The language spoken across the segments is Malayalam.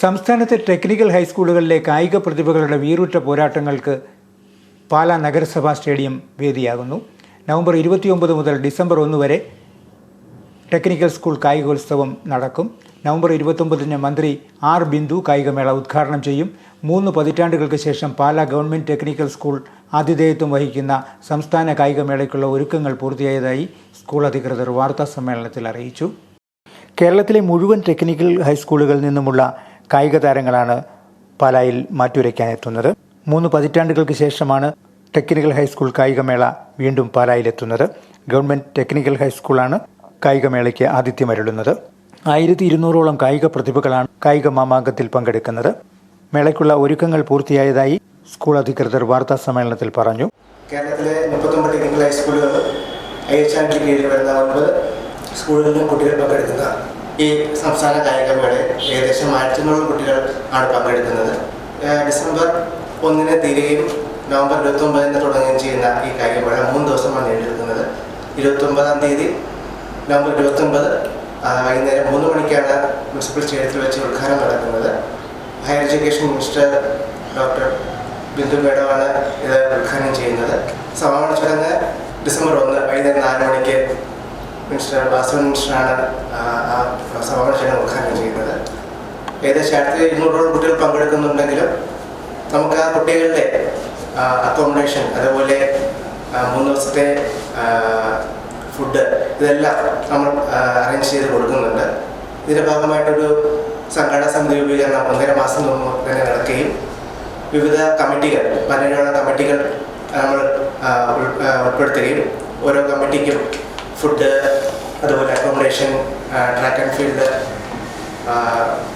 സംസ്ഥാനത്തെ ടെക്നിക്കൽ ഹൈസ്കൂളുകളിലെ കായിക പ്രതിഭകളുടെ വീറുറ്റ പോരാട്ടങ്ങൾക്ക് പാലാ നഗരസഭാ സ്റ്റേഡിയം വേദിയാകുന്നു. നവംബർ ഇരുപത്തിയൊമ്പത് മുതൽ ഡിസംബർ ഒന്ന് വരെ ടെക്നിക്കൽ സ്കൂൾ കായികോത്സവം നടക്കും. നവംബർ ഇരുപത്തൊമ്പതിന് മന്ത്രി ആർ ബിന്ദു കായികമേള ഉദ്ഘാടനം ചെയ്യും. മൂന്ന് പതിറ്റാണ്ടുകൾക്ക് ശേഷം പാലാ ഗവൺമെന്റ് ടെക്നിക്കൽ സ്കൂൾ ആതിഥേയത്വം വഹിക്കുന്ന സംസ്ഥാന കായികമേളയ്ക്കുള്ള ഒരുക്കങ്ങൾ പൂർത്തിയായതായി സ്കൂൾ അധികൃതർ വാർത്താ സമ്മേളനത്തിൽ അറിയിച്ചു. കേരളത്തിലെ മുഴുവൻ ടെക്നിക്കൽ ഹൈസ്കൂളുകളിൽ നിന്നുമുള്ള കായിക താരങ്ങളാണ് പാലായിൽ മാറ്റുരയ്ക്കാനെത്തുന്നത് മൂന്ന് പതിറ്റാണ്ടുകൾക്ക് ശേഷമാണ് ടെക്നിക്കൽ ഹൈസ്കൂൾ കായികമേള വീണ്ടും പാലായിലെത്തുന്നത്. ഗവൺമെന്റ് ടെക്നിക്കൽ ഹൈസ്കൂളാണ് കായികമേളയ്ക്ക് ആതിഥ്യമരുളുന്നത് ആയിരത്തി ഇരുന്നൂറോളം കായിക പ്രതിഭകളാണ് കായിക മാമാങ്കത്തിൽ പങ്കെടുക്കുന്നത്. മേളയ്ക്കുള്ള ഒരുക്കങ്ങൾ പൂർത്തിയായതായി സ്കൂൾ അധികൃതർ വാർത്താ സമ്മേളനത്തിൽ പറഞ്ഞു. കേരളത്തിലെ മുപ്പത്തൊമ്പത് ടെക്നിക്കൽ ഹൈസ്കൂളുകളും ഐ എച്ച് ടി കീഴിൽ വരുന്ന ഒൻപത് സ്കൂളുകളിലും കുട്ടികൾ പങ്കെടുക്കുന്ന ഈ സംസ്ഥാന കായികമേളയിൽ ഏകദേശം ആയിരത്തി അഞ്ഞൂറ് കുട്ടികൾ ആണ് പങ്കെടുക്കുന്നത്. ഡിസംബർ ഒന്നിന് തീരുകയും നവംബർ ഇരുപത്തി ഒമ്പതിന് തുടങ്ങുകയും ചെയ്യുന്ന ഈ കായികമേള മൂന്ന് ദിവസമാണ് നീണ്ടുനിൽക്കുന്നത് ഇരുപത്തി ഒമ്പതാം തീയതി നവംബർ ഇരുപത്തി ഒമ്പത് വൈകുന്നേരം മൂന്ന് മണിക്കാണ് മുനിസിപ്പൽ സ്റ്റേഡിയത്തിൽ വെച്ച് ഉദ്ഘാടനം നടക്കുന്നത്. Higher education minister doctor Bindu മേഡമാണ് ഇത് ഉദ്ഘാടനം ചെയ്യുന്നത്. സമാപന ചടങ്ങ് ഡിസംബർ ഒന്ന് വൈകുന്നേരം നാല് മണിക്ക് മിനിസ്റ്റർ ബാസവൻ മിനിസ്റ്ററാണ് ആ, ചടങ്ങ് ഉദ്ഘാടനം ചെയ്യുന്നത്. ഏകദേശം ആയിരത്തി ഇരുന്നൂറോളം കുട്ടികൾ പങ്കെടുക്കുന്നുണ്ടെങ്കിലും നമുക്ക് ആ കുട്ടികളുടെ അക്കോമഡേഷൻ അതുപോലെ മൂന്ന് ദിവസത്തെ ഫുഡ് ഇതെല്ലാം നമ്മൾ അറേഞ്ച് ചെയ്ത് കൊടുക്കുന്നുണ്ട്. ഇതിന്റെ ഭാഗമായിട്ടൊരു സംഘടനാ സമിതി രൂപീകരണം ഒന്നര മാസം തന്നെ നടക്കുകയും വിവിധ കമ്മിറ്റികൾ പതിനേഴോളം കമ്മിറ്റികൾ നമ്മൾ ഉൾപ്പെടുത്തുകയും ഓരോ കമ്മിറ്റിക്കും ഫുഡ് അതുപോലെ accommodation track and field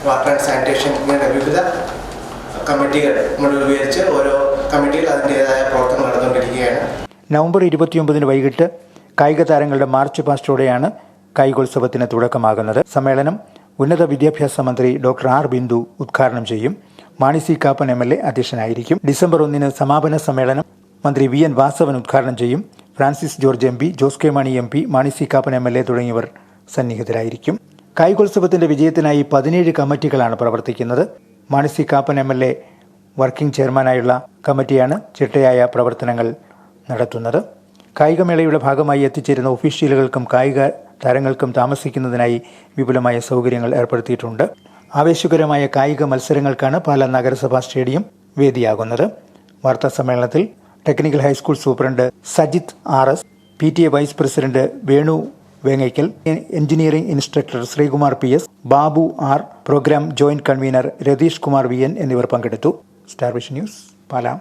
water and sanitation ഇങ്ങനെ വിവിധ കമ്മിറ്റികൾ നമ്മൾ രൂപീകരിച്ച് ഓരോ കമ്മിറ്റികൾ അതിന്റേതായ പ്രവർത്തനം നടന്നുകൊണ്ടിരിക്കുകയാണ്. നവംബർ ഇരുപത്തിയൊമ്പതിന് വൈകിട്ട് കായിക താരങ്ങളുടെ മാർച്ച് പാസ്റ്റോടെയാണ് കായികോത്സവത്തിന് തുടക്കമാകുന്നത്. സമ്മേളനം ഉന്നത വിദ്യാഭ്യാസ മന്ത്രി ഡോക്ടർ ആർ ബിന്ദു ഉദ്ഘാടനം ചെയ്യും. Mani C Kappan M L A അധ്യക്ഷനായിരിക്കും. ഡിസംബർ ഒന്നിന് സമാപന സമ്മേളനം മന്ത്രി വി എൻ വാസവൻ ഉദ്ഘാടനം ചെയ്യും. Francis George M P Jose K Mani M P Mani C Kappan M L A തുടങ്ങിയവർ സന്നിഹിതരായിരിക്കും. കായികോത്സവത്തിന്റെ വിജയത്തിനായി പതിനേഴ് കമ്മിറ്റികളാണ് പ്രവർത്തിക്കുന്നത്. Mani C Kappan M L A working ചെയർമാനായുള്ള കമ്മിറ്റിയാണ് ചിട്ടയായ പ്രവർത്തനങ്ങൾ നടത്തുന്നത്. കായികമേളയുടെ ഭാഗമായി എത്തിച്ചേരുന്ന ഒഫീഷ്യലുകൾക്കും കായിക താരങ്ങൾക്കും താമസിക്കുന്നതിനായി വിപുലമായ സൗകര്യങ്ങൾ ഏർപ്പെടുത്തിയിട്ടുണ്ട്. ആവേശകരമായ കായിക മത്സരങ്ങൾക്കാണ് പാലാ നഗരസഭാ സ്റ്റേഡിയം വേദിയാകുന്നത്. വാർത്താ സമ്മേളനത്തിൽ technical high school superintendent Sajith R S P T A vice president Venu Vengakkal engineering instructor Sreekumar P S Babu R programme joint convener Ratheesh Kumar V N എന്നിവർ പങ്കെടുത്തു. Star vision news Pala.